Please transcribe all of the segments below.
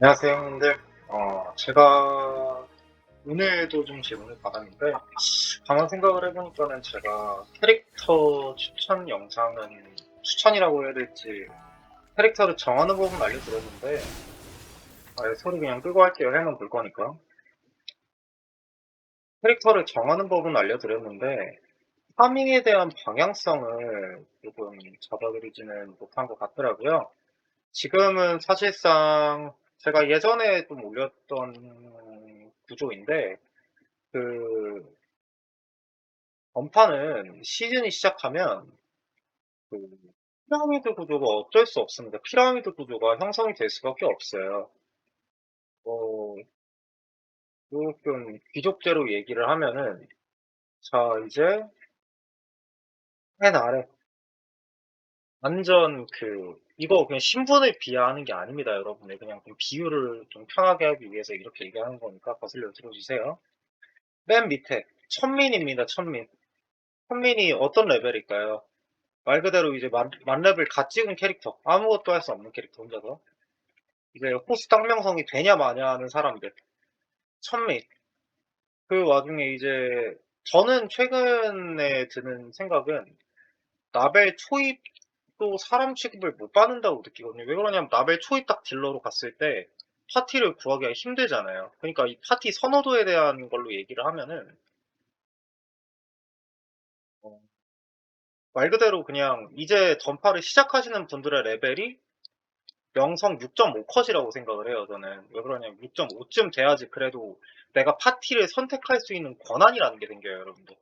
안녕하세요, 형님들. 어, 제가 오늘도 좀 질문을 받았는데, 가만 생각을 해보니까는 제가 캐릭터 추천 영상은 추천이라고 해야 될지, 캐릭터를 정하는 법은 알려드렸는데, 아예 소리 그냥 끄고 할게요. 해만 볼 거니까. 캐릭터를 정하는 법은 알려드렸는데, 파밍에 대한 방향성을 조금 잡아드리지는 못한 것 같더라고요. 지금은 사실상 제가 예전에 좀 올렸던 구조인데, 그, 전파는 시즌이 시작하면, 그, 피라미드 구조가 어쩔 수 없습니다. 피라미드 구조가 형성이 될 수밖에 없어요. 어, 조금 귀족제로 얘기를 하면은, 자, 이제, 맨 아래, 완전 그, 이거 그냥 신분을 비하하는 게 아닙니다, 여러분들. 그냥 좀 비유를 좀 편하게 하기 위해서 이렇게 얘기하는 거니까 거슬려 들어주세요. 맨 밑에, 천민입니다, 천민. 천민이 어떤 레벨일까요? 말 그대로 이제 만, 만렙을 갓 찍은 캐릭터. 아무것도 할 수 없는 캐릭터 혼자서. 이제 호스 땅명성이 되냐 마냐 하는 사람들. 천민. 그 와중에 이제 저는 최근에 드는 생각은 나벨 초입 도 사람 취급을 못 받는다고 느끼거든요. 왜 그러냐면 나벨 초입 딱 딜러로 갔을 때 파티를 구하기가 힘들잖아요. 그러니까 이 파티 선호도에 대한 걸로 얘기를 하면은 어, 말 그대로 그냥 이제 전파를 시작하시는 분들의 레벨이 명성 6.5컷이라고 생각을 해요, 저는. 왜 그러냐면 6.5쯤 돼야지 그래도 내가 파티를 선택할 수 있는 권한이라는 게 생겨요, 여러분들.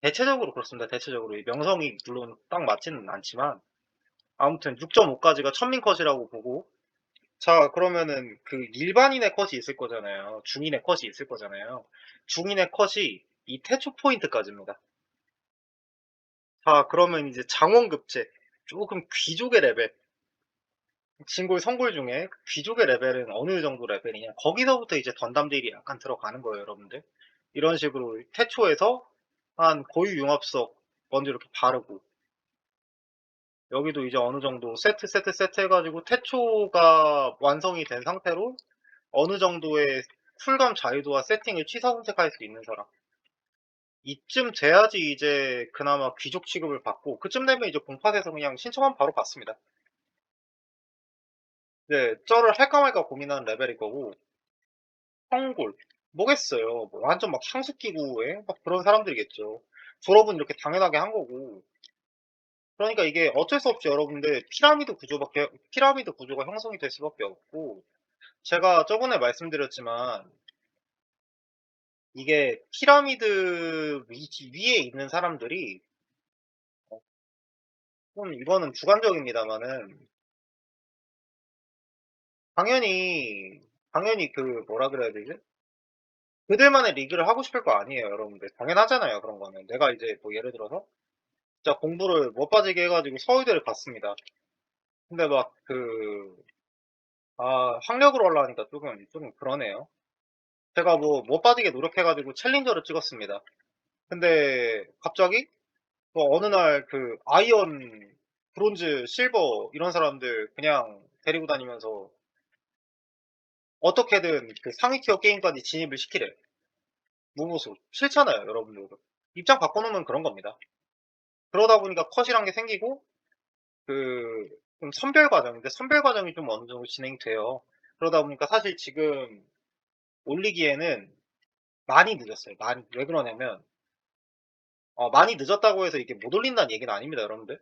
대체적으로 그렇습니다, 대체적으로. 이 명성이 물론 딱 맞지는 않지만, 아무튼 6.5까지가 천민 컷이라고 보고, 자, 그러면은 그 일반인의 컷이 있을 거잖아요. 중인의 컷이 있을 거잖아요. 중인의 컷이 이 태초 포인트까지입니다. 자, 그러면 이제 장원급제. 조금 귀족의 레벨. 진골 성골 중에 귀족의 레벨은 어느 정도 레벨이냐 거기서부터 이제 던담들이 약간 들어가는 거예요 여러분들 이런 식으로 태초에서 한 고유 융합석 먼저 이렇게 바르고 여기도 이제 어느 정도 세트 세트 세트 해가지고 태초가 완성이 된 상태로 어느 정도의 쿨감 자유도와 세팅을 취사 선택할 수 있는 사람 이쯤 돼야지 이제 그나마 귀족 취급을 받고 그쯤 되면 이제 공팟에서 그냥 신청하면 바로 받습니다 네, 쩔을 할까 말까 고민하는 레벨일 거고, 성골. 뭐겠어요. 뭐 완전 막 향수 끼고에 막 그런 사람들이겠죠. 졸업은 이렇게 당연하게 한 거고. 그러니까 이게 어쩔 수 없이 여러분들 피라미드 구조밖에, 피라미드 구조가 형성이 될 수밖에 없고, 제가 저번에 말씀드렸지만, 이게 피라미드 위, 위에 있는 사람들이, 어, 좀 이거는 주관적입니다만은, 당연히, 당연히 그 뭐라 그래야 되지? 그들만의 리그를 하고 싶을 거 아니에요, 여러분들. 당연하잖아요, 그런 거는. 내가 이제 뭐 예를 들어서 진짜 공부를 못 빠지게 해가지고 서울대를 갔습니다. 근데 막 그, 아, 학력으로 올라가니까 조금, 좀 그러네요. 제가 뭐 못 빠지게 노력해가지고 챌린저를 찍었습니다. 근데 갑자기 뭐 어느 날 그 아이언, 브론즈, 실버 이런 사람들 그냥 데리고 다니면서 어떻게든 그 상위 티어 게임까지 진입을 시키래. 무모수. 싫잖아요, 여러분들도. 입장 바꿔놓으면 그런 겁니다. 그러다 보니까 컷이란 게 생기고, 그, 좀 선별 과정인데, 선별 과정이 좀 어느 정도 진행돼요. 그러다 보니까 사실 지금 올리기에는 많이 늦었어요. 많이. 왜 그러냐면, 어, 많이 늦었다고 해서 이게 못 올린다는 얘기는 아닙니다, 여러분들.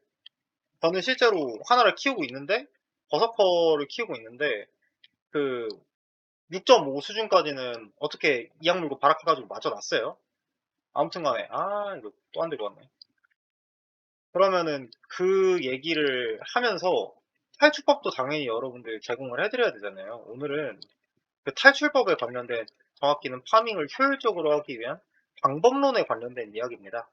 저는 실제로 하나를 키우고 있는데, 버서커를 키우고 있는데, 그, 6.5 수준까지는 어떻게 이악 물고 바락해가지고 맞춰놨어요. 아무튼 간에, 아, 이거 또 안 들고 왔네. 그러면은 그 얘기를 하면서 탈출법도 당연히 여러분들 제공을 해드려야 되잖아요. 오늘은 그 탈출법에 관련된 정확히는 파밍을 효율적으로 하기 위한 방법론에 관련된 이야기입니다.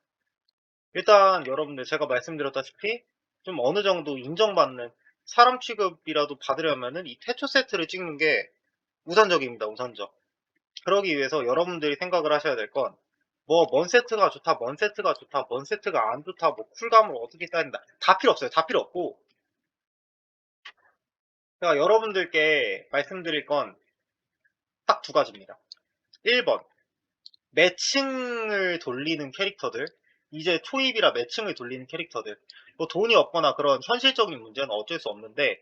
일단 여러분들 제가 말씀드렸다시피 좀 어느 정도 인정받는 사람 취급이라도 받으려면은 이 태초 세트를 찍는 게 우선적입니다. 우선적. 그러기 위해서 여러분들이 생각을 하셔야 될 건 뭐, 먼 세트가 좋다, 먼 세트가 좋다, 먼 세트가 안 좋다, 뭐, 쿨감을 어떻게 따야 된다. 다 필요 없어요. 다 필요 없고, 제가 여러분들께 말씀드릴 건 딱 두 가지입니다. 1번 매칭을 돌리는 캐릭터들 이제 초입이라 매칭을 돌리는 캐릭터들 뭐 돈이 없거나 그런 현실적인 문제는 어쩔 수 없는데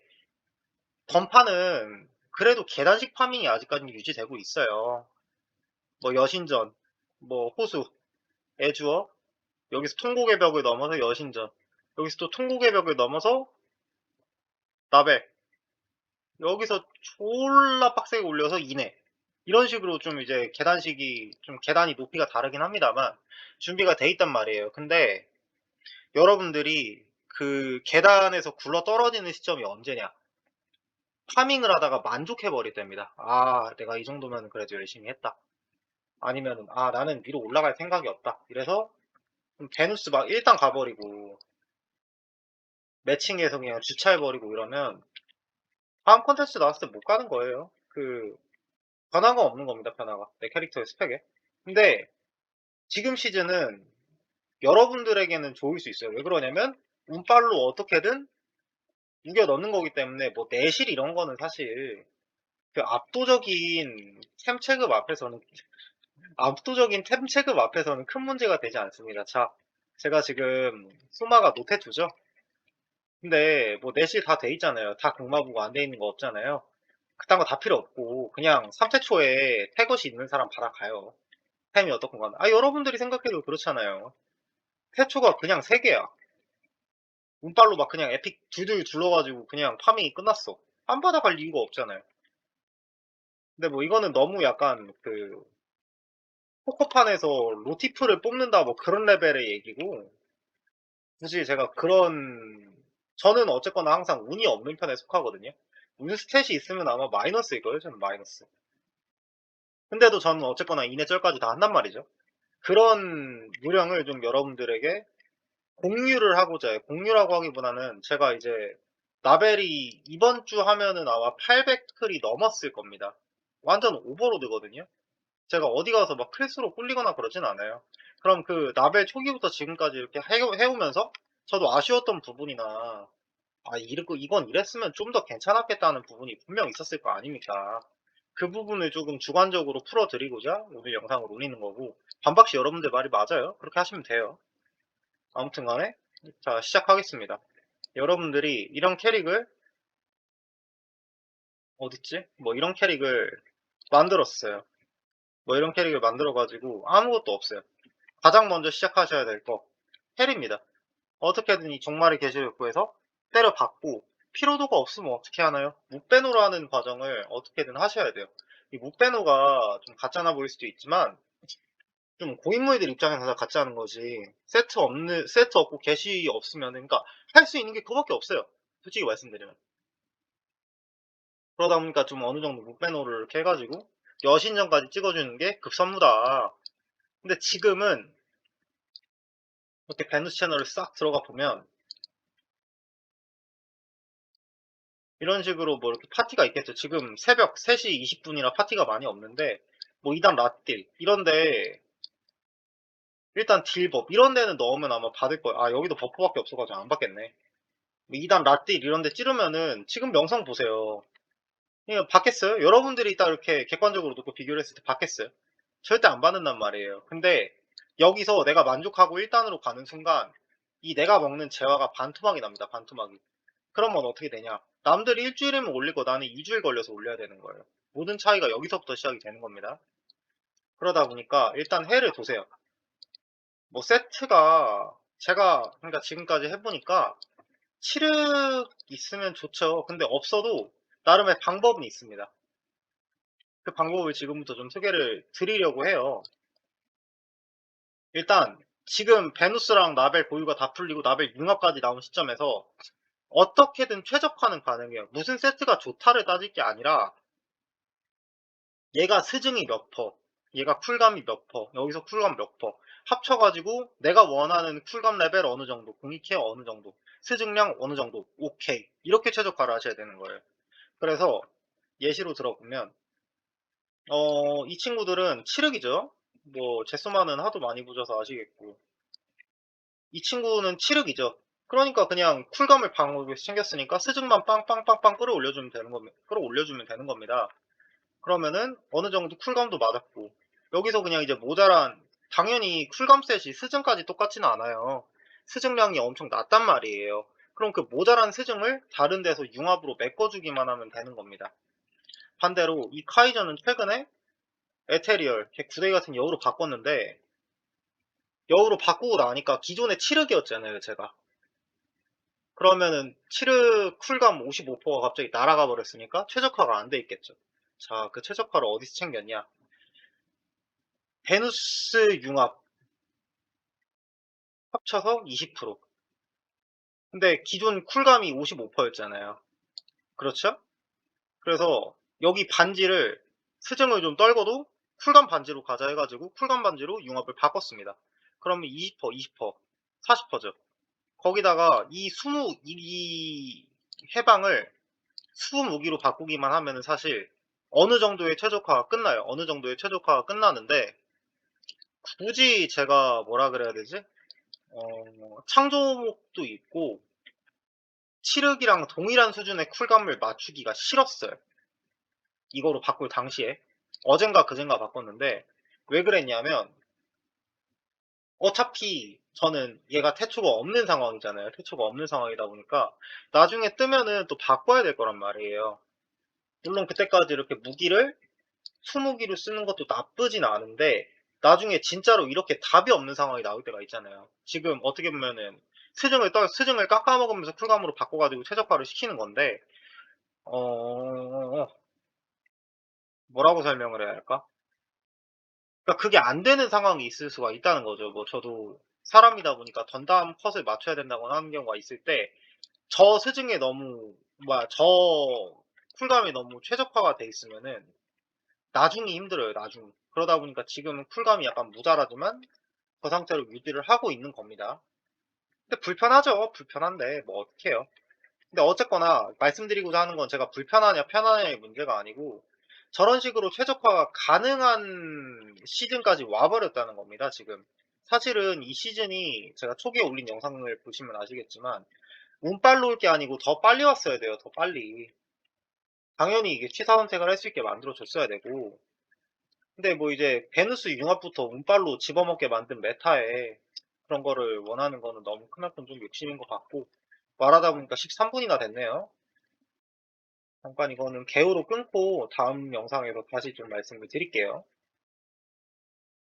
던파는 그래도 계단식 파밍이 아직까지 유지되고 있어요. 뭐 여신전, 뭐 호수, 애주어, 여기서 통곡의 벽을 넘어서 여신전, 여기서 또 통곡의 벽을 넘어서 나벨, 여기서 졸라 빡세게 올려서 이내 이런 식으로 좀 이제 계단식이 좀 계단이 높이가 다르긴 합니다만 준비가 돼 있단 말이에요. 근데 여러분들이 그 계단에서 굴러 떨어지는 시점이 언제냐? 파밍을 하다가 만족해버릴 때입니다. 아, 내가 이 정도면 그래도 열심히 했다. 아니면은, 아, 나는 위로 올라갈 생각이 없다. 이래서, 좀 베누스 막 일단 가버리고, 매칭해서 그냥 주차해버리고 이러면, 다음 컨텐츠 나왔을 때 못 가는 거예요. 그, 변화가 없는 겁니다, 변화가. 내 캐릭터의 스펙에. 근데, 지금 시즌은, 여러분들에게는 좋을 수 있어요. 왜 그러냐면, 운빨로 어떻게든 우겨 넣는 거기 때문에 뭐 내실 이런 거는 사실 그 압도적인 템 체급 앞에서는 압도적인 템 체급 앞에서는 큰 문제가 되지 않습니다. 자, 제가 지금 소마가 노테 2죠. 근데 뭐 내실 다 돼 있잖아요. 다 극마부가 안돼 있는 거 없잖아요. 그딴 거 다 필요 없고 그냥 3태 초에 태것이 있는 사람 받아가요. 템이 어떻건 간에. 아 여러분들이 생각해도 그렇잖아요. 태초가 그냥 3개야. 운빨로 막 그냥 에픽 둘둘 둘러가지고 그냥 파밍이 끝났어. 안 받아갈 이유가 없잖아요. 근데 뭐 이거는 너무 약간 그 포커판에서 로티프를 뽑는다 뭐 그런 레벨의 얘기고 굳이 제가 그런 저는 어쨌거나 항상 운이 없는 편에 속하거든요. 운 스탯이 있으면 아마 마이너스일 거예요. 저는 마이너스. 근데도 저는 어쨌거나 이내절까지 다 한단 말이죠. 그런 요령을 좀 여러분들에게 공유를 하고자 해요. 공유라고 하기보다는 제가 이제 나벨이 이번 주 하면은 아마 800클이 넘었을 겁니다. 완전 오버로드거든요. 제가 어디 가서 막 클스로 꿀리거나 그러진 않아요. 그럼 그 나벨 초기부터 지금까지 이렇게 해- 해오면서 저도 아쉬웠던 부분이나 아 이거 이건 이랬으면 좀 더 괜찮았겠다는 부분이 분명 있었을 거 아닙니까? 그 부분을 조금 주관적으로 풀어드리고자 오늘 영상을 올리는 거고 반박시 여러분들 말이 맞아요. 그렇게 하시면 돼요. 아무튼 간에 자 시작하겠습니다. 여러분들이 이런 캐릭을 어딨지? 뭐 이런 캐릭을 만들었어요. 뭐 이런 캐릭을 만들어 가지고 아무것도 없어요. 가장 먼저 시작하셔야 될 거 헬입니다. 어떻게든 이 종말의 계시를 구해서 때려 받고 피로도가 없으면 어떻게 하나요? 무배노로 하는 과정을 어떻게든 하셔야 돼요. 이 무배노가 좀 가짜나 보일 수도 있지만 좀 고인물들 입장에서 가짜는 거지 세트 없는 세트 없고 게시 없으면 그러니까 할 수 있는 게 그거밖에 없어요. 솔직히 말씀드리면 그러다 보니까 좀 어느 정도 무배노를 이렇게 해가지고 여신전까지 찍어주는 게 급선무다. 근데 지금은 이렇게 베누스 채널을 싹 들어가 보면 이런 식으로 뭐 이렇게 파티가 있겠죠. 지금 새벽 3시 20분이라 파티가 많이 없는데 뭐 2단 라딜 이런데 일단 딜법 이런 데는 넣으면 아마 받을 거예요. 아 여기도 버프밖에 없어가지고 안 받겠네. 뭐 2단 라딜 이런 데 찌르면은 지금 명성 보세요. 이거 받겠어요? 여러분들이 딱 이렇게 객관적으로 놓고 비교를 했을 때 받겠어요? 절대 안 받는단 말이에요. 근데 여기서 내가 만족하고 1단으로 가는 순간 이 내가 먹는 재화가 반토막이 납니다. 반토막이. 그러면 어떻게 되냐? 남들이 일주일이면 올리고 나는 2주일 걸려서 올려야 되는 거예요. 모든 차이가 여기서부터 시작이 되는 겁니다. 그러다 보니까 일단 해를 보세요. 뭐 세트가 제가 그러니까 지금까지 해보니까 치륵 있으면 좋죠. 근데 없어도 나름의 방법은 있습니다. 그 방법을 지금부터 좀 소개를 드리려고 해요. 일단 지금 베누스랑 나벨 보유가 다 풀리고 나벨 융합까지 나온 시점에서 어떻게든 최적화는 가능해요. 무슨 세트가 좋다를 따질 게 아니라 얘가 스증이 몇 퍼, 얘가 쿨감이 몇 퍼, 여기서 쿨감 몇 퍼, 합쳐가지고 내가 원하는 쿨감 레벨 어느 정도, 공익케어 어느 정도, 스증량 어느 정도, 오케이. 이렇게 최적화를 하셔야 되는 거예요. 그래서 예시로 들어보면, 어, 이 친구들은 칠흑이죠. 뭐, 제소마는 하도 많이 부셔서 아시겠고. 이 친구는 칠흑이죠. 그러니까 그냥 쿨감을 방어하게 챙겼으니까 스증만 빵빵빵빵 끌어올려주면 되는 겁니다. 끌어올려주면 되는 겁니다. 그러면은 어느 정도 쿨감도 맞았고 여기서 그냥 이제 모자란 당연히 쿨감 셋이 스증까지 똑같지는 않아요. 스증량이 엄청 낮단 말이에요. 그럼 그 모자란 스증을 다른 데서 융합으로 메꿔주기만 하면 되는 겁니다. 반대로 이 카이저는 최근에 에테리얼, 걔 구데기 같은 여우로 바꿨는데 여우로 바꾸고 나니까 기존의 칠흑이었잖아요, 제가. 그러면은 칠흑 쿨감 55%가 갑자기 날아가 버렸으니까 최적화가 안 돼 있겠죠. 자, 그 최적화를 어디서 챙겼냐? 베누스 융합 합쳐서 20%. 근데 기존 쿨감이 55%였잖아요. 그렇죠? 그래서 여기 반지를 스증을 좀 떨고도 쿨감 반지로 가자 해가지고 쿨감 반지로 융합을 바꿨습니다. 그러면 20%, 20%, 40%죠. 거기다가 이 20, 이 해방을 수분 무기로 바꾸기만 하면 사실 어느 정도의 최적화가 끝나요. 어느 정도의 최적화가 끝나는데 굳이 제가 뭐라 그래야 되지? 어, 창조목도 있고 칠흑이랑 동일한 수준의 쿨감을 맞추기가 싫었어요. 이거로 바꿀 당시에 어젠가 그젠가 바꿨는데 왜 그랬냐면 어차피 저는 얘가 태초가 없는 상황이잖아요. 태초가 없는 상황이다 보니까 나중에 뜨면은 또 바꿔야 될 거란 말이에요. 물론 그때까지 이렇게 무기를 수무기로 쓰는 것도 나쁘진 않은데 나중에 진짜로 이렇게 답이 없는 상황이 나올 때가 있잖아요. 지금 어떻게 보면은 스증을 떠, 스증을 깎아먹으면서 쿨감으로 바꿔가지고 최적화를 시키는 건데 어 뭐라고 설명을 해야 할까? 그러니까 그게 안 되는 상황이 있을 수가 있다는 거죠. 뭐 저도 사람이다 보니까 던담 컷을 맞춰야 된다고 하는 경우가 있을 때저 스증에 너무 뭐야 저 쿨감이 너무 최적화가 돼 있으면은 나중이 힘들어요. 나중. 그러다 보니까 지금은 쿨감이 약간 모자라지만 그 상태로 유지를 하고 있는 겁니다. 근데 불편하죠. 불편한데 뭐 어떡해요. 근데 어쨌거나 말씀드리고자 하는 건 제가 불편하냐 편하냐의 문제가 아니고 저런 식으로 최적화가 가능한 시즌까지 와버렸다는 겁니다. 지금 사실은 이 시즌이 제가 초기에 올린 영상을 보시면 아시겠지만 운빨로 올 게 아니고 더 빨리 왔어야 돼요. 더 빨리. 당연히 이게 취사 선택을 할 수 있게 만들어줬어야 되고 근데 뭐 이제 베누스 융합부터 운빨로 집어먹게 만든 메타에 그런 거를 원하는 거는 너무 크나큰 좀 욕심인 것 같고 말하다 보니까 13분이나 됐네요. 잠깐 이거는 개우로 끊고 다음 영상에서 다시 좀 말씀을 드릴게요.